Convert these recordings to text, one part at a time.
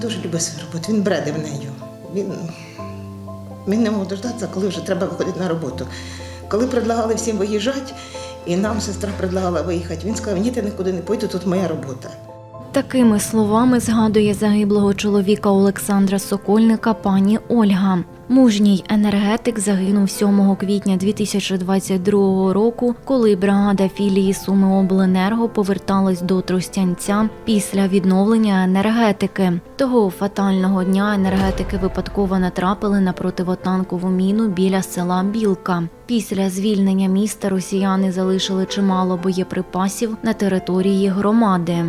Дуже любить свою роботу, він бредив нею. Він, він не мог дождатися, коли вже треба виходити на роботу. Коли предлагали всім виїжджати, і нам сестра предлагала виїхати, він сказав, ні, ти нікуди не поїду, тут моя робота. Такими словами згадує загиблого чоловіка Олександра Сокольника пані Ольга. Мужній енергетик загинув 7 квітня 2022 року, коли бригада філії Сумиобленерго поверталась до Тростянця після відновлення енергетики. Того фатального дня енергетики випадково натрапили на противотанкову міну біля села Білка. Після звільнення міста росіяни залишили чимало боєприпасів на території громади.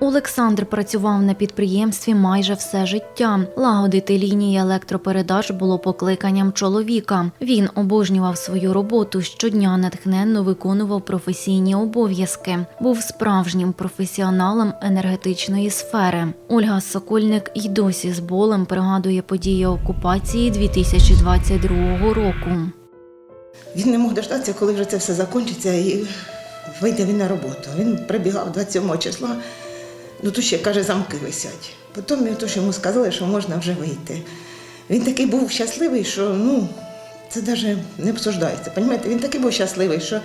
Олександр працював на підприємстві майже все життя. Лагодити лінії електропередач було покликанням чоловіка. Він обожнював свою роботу, щодня натхненно виконував професійні обов'язки. Був справжнім професіоналом енергетичної сфери. Ольга Сокольник й досі з болем пригадує події окупації 2022 року. Він не мог дождатися, коли вже це все закінчиться і вийде він на роботу. Він прибігав 27 числа, ну тут ще каже, замки висять. Потім то, що йому сказали, що можна вже вийти. Він такий був щасливий, що ну, це навіть не обсуждається. Понімаєте? Він такий був щасливий, що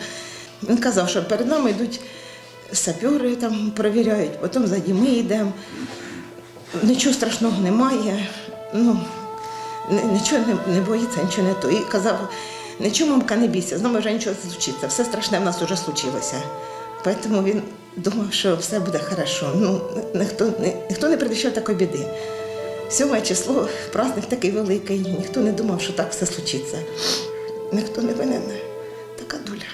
він казав, що перед нами йдуть сапери, там перевіряють, потім ззаді ми йдемо. Нічого страшного немає. Ну, нічого не, не боїться, нічого не то. І казав, нічого мамка не бійся, з нами вже нічого не случиться. Все страшне в нас вже случилося. Тому він думав, що все буде хорошо. Ну, ніхто, ніхто не предвіщав такої біди. Сьоме число, праздник такий великий, ніхто не думав, що так все случиться. Ніхто не винен. Така доля.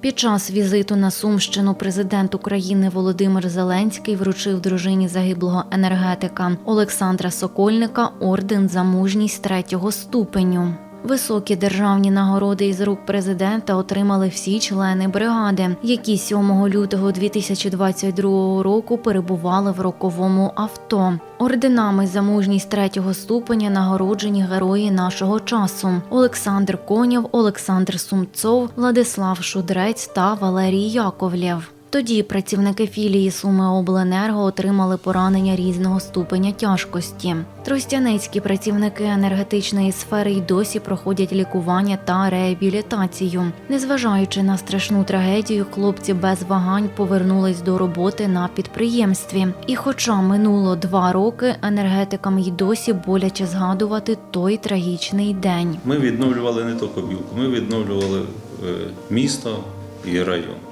Під час візиту на Сумщину президент України Володимир Зеленський вручив дружині загиблого енергетика Олександра Сокольника орден за мужність третього ступеню. Високі державні нагороди із рук президента отримали всі члени бригади, які 7 лютого 2022 року перебували в роковому авто. Орденами за мужність третього ступеня нагороджені герої нашого часу: Олександр Конєв, Олександр Сумцов, Владислав Шудрець та Валерій Яковлєв. Тоді працівники філії Суми Обленерго отримали поранення різного ступеня тяжкості. Тростянецькі працівники енергетичної сфери й досі проходять лікування та реабілітацію. Незважаючи на страшну трагедію, хлопці без вагань повернулись до роботи на підприємстві. І, хоча минуло два роки, енергетикам й досі боляче згадувати той трагічний день. Ми відновлювали не тільки білку, ми відновлювали е, місто і район.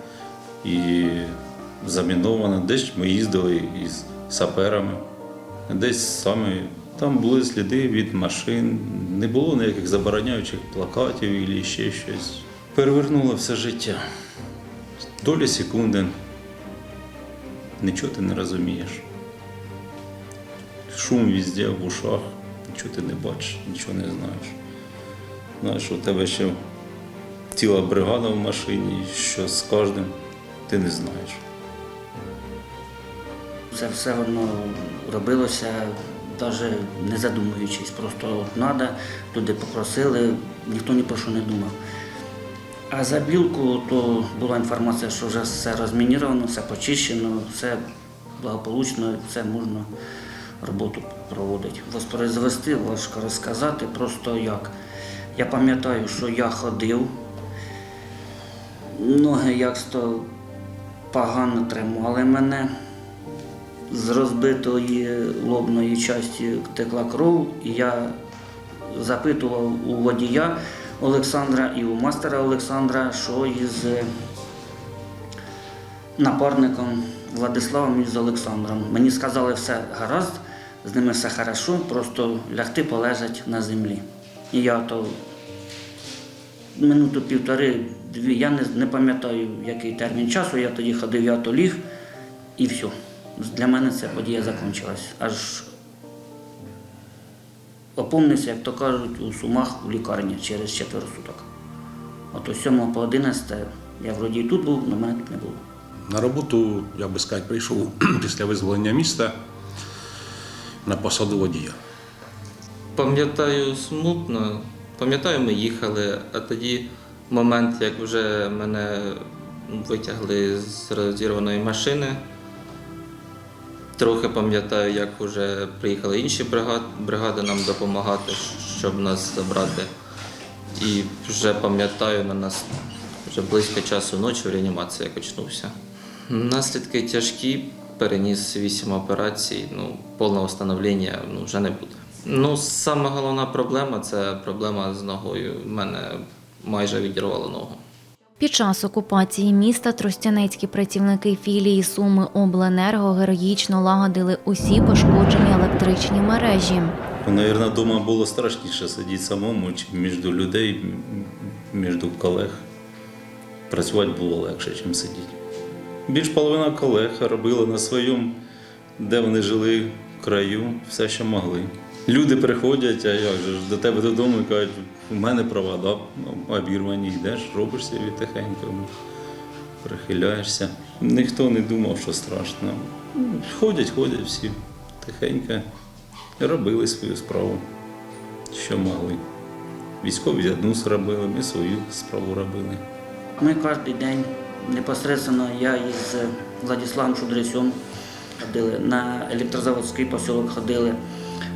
І заміновано, десь ми їздили із саперами, десь саме там були сліди від машин, не було ніяких забороняючих плакатів або ще щось. Перевернуло все життя. Доля секунди. Нічого ти не розумієш. Шум везде в ушах, нічого ти не бачиш, нічого не знаєш. Знаєш, у тебе ще ціла бригада в машині, що з кожним ти не знаєш. Це все воно робилося навіть не задумуючись. Просто треба, туди попросили, ніхто ні про що не думав. А за білку то була інформація, що вже все розмініровано, все почищено, все благополучно, все можна роботу проводити. Воспроизвести, важко розказати, просто як. Я пам'ятаю, що я ходив, ноги як то погано тримали мене. З розбитої лобної часті текла кров, і я запитував у водія Олександра і у мастера Олександра, що із напарником Владиславом і з Олександром. Мені сказали, все гаразд, з ними все хорошо, просто лягти полежать на землі. І я то минуту півтори, дві, я не, не пам'ятаю, який термін часу, я тоді ходив, я то ліг і все. Для мене ця подія закінчилась. Аж опомнився, як то кажуть, у Сумах у лікарні через четверо суток. От з 7 по 11 я вроді і тут був, але мене тут не було. На роботу, я би сказати, прийшов після визволення міста на посаду водія. Пам'ятаю смутно. Пам'ятаю, ми їхали, а тоді момент, як вже мене витягли з розірваної машини. Трохи пам'ятаю, як вже приїхали інші бригади, нам допомагати, щоб нас забрати. І вже пам'ятаю, на нас вже близько часу ночі в реанімації очнувся. Наслідки тяжкі, переніс вісім операцій, ну, повного встановлення ну, вже не буде. Ну, саме головна проблема це проблема з ногою. У мене майже відірвало ногу. Під час окупації міста тростянецькі працівники філії Суми Обленерго героїчно лагодили усі пошкоджені електричні мережі. Навірно, вдома було страшніше сидіти самому, чи між людей, між колег. Працювати було легше, ніж сидіти. Більш половина колег робили на своєму, де вони жили в краю, все, що могли. Люди приходять, а як же до тебе додому і кажуть, у мене провода обірвані, йдеш, робиш собі тихенько, прихиляєшся. Ніхто не думав, що страшно. Ходять, ходять всі тихенько. Робили свою справу, що могли. Військові одну зробили, ми свою справу робили. Ми кожен день непосередньо я із Владиславом Шудрисем ходили, на електрозаводський посілок ходили,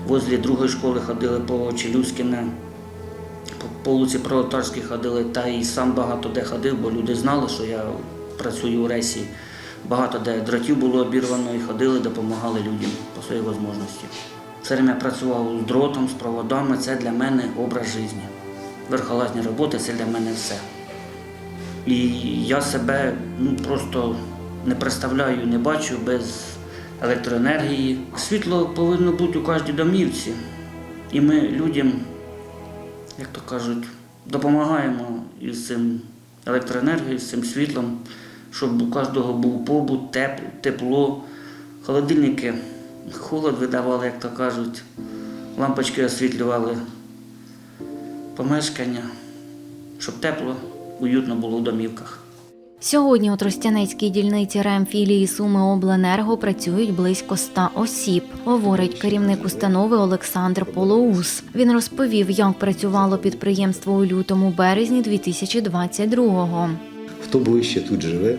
возле другої школи ходили по Челюскіне, по, вулиці Пролетарській ходили, та і сам багато де ходив, бо люди знали, що я працюю у Ресі. Багато де дротів було обірвано і ходили, допомагали людям по своїй можливості. Все время працював з дротом, з проводами. Це для мене образ життя. Верхолазні роботи це для мене все. І я себе ну, просто не представляю, не бачу без електроенергії. Світло повинно бути у кожній домівці. І ми людям, як то кажуть, допомагаємо із цим електроенергією, з цим світлом, щоб у кожного був побут, теп- тепло, холодильники, холод видавали, як то кажуть, лампочки освітлювали помешкання, щоб тепло, уютно було в домівках. Сьогодні у Тростянецькій дільниці ремфілії Суми Обленерго працюють близько ста осіб, говорить керівник установи Олександр Полоус. Він розповів, як працювало підприємство у лютому березні 2022-го. Хто ближче тут живе,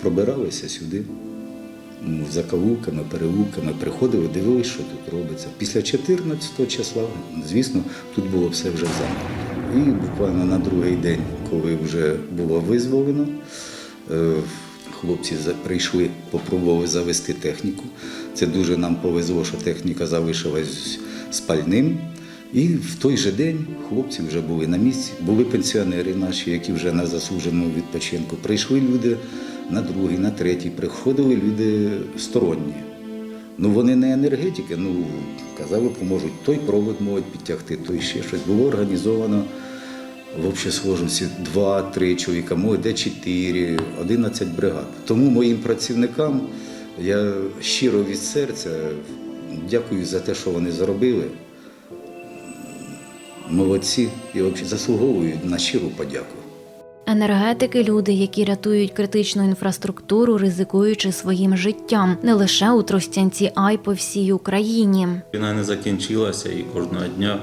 пробиралися сюди, ну, закавулками, переулками, приходили, дивилися, що тут робиться. Після 14 числа, звісно, тут було все вже замкнуто. І буквально на другий день, коли вже було визволено, е, хлопці прийшли, попробували завести техніку. Це дуже нам повезло, що техніка залишилась спальним. І в той же день хлопці вже були на місці, були пенсіонери наші, які вже на заслуженому відпочинку. Прийшли люди на другий, на третій, приходили люди сторонні. Ну вони не енергетики, ну казали, поможуть. Той провод можуть підтягти, той ще щось. Було організовано в общій сложності 2-3 чоловіка, може де 4, 11 бригад. Тому моїм працівникам я щиро від серця дякую за те, що вони зробили. Молодці і заслуговують на щиру подяку. Енергетики люди, які рятують критичну інфраструктуру, ризикуючи своїм життям не лише у Тростянці, а й по всій Україні. Війна не закінчилася і кожного дня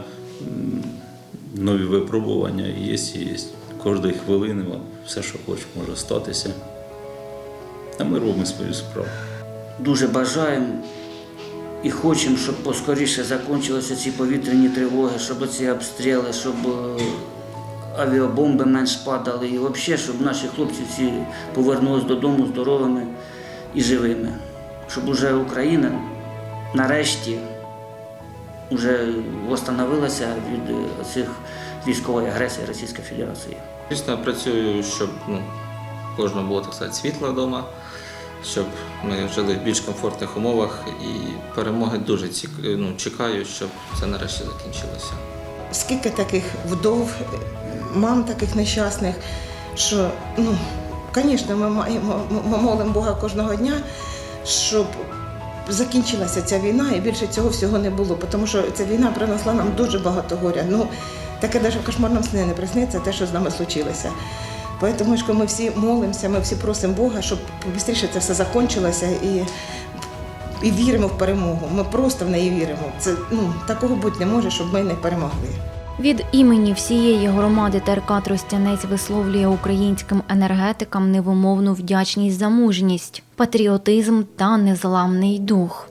нові випробування є і є. Кожної хвилини все, що хоче, може статися. А ми робимо свою справу. Дуже бажаємо і хочемо, щоб поскоріше закінчилися ці повітряні тривоги, щоб ці обстріли, щоб е, авіабомби менш падали, і взагалі, щоб наші хлопці всі повернулися додому здоровими і живими. Щоб уже Україна нарешті вже встановилася від е, цих військової агресії Російської Федерації. Звісно, я працюю, щоб ну, кожного було так сказати, світло вдома, щоб ми жили в більш комфортних умовах і перемоги дуже цік... ну, чекаю, щоб це нарешті закінчилося. Скільки таких вдов, мам таких нещасних, що, ну, звісно, ми маємо, ми молимо Бога кожного дня, щоб закінчилася ця війна і більше цього всього не було, тому що ця війна принесла нам дуже багато горя. Ну, таке навіть в кошмарному сні не присниться те, що з нами случилося. Тому що ми всі молимося, ми всі просимо Бога, щоб швидше це все закінчилося і, і віримо в перемогу. Ми просто в неї віримо. Це ну такого бути не може, щоб ми не перемогли. Від імені всієї громади ТРК Тростянець висловлює українським енергетикам невимовну вдячність за мужність, патріотизм та незламний дух.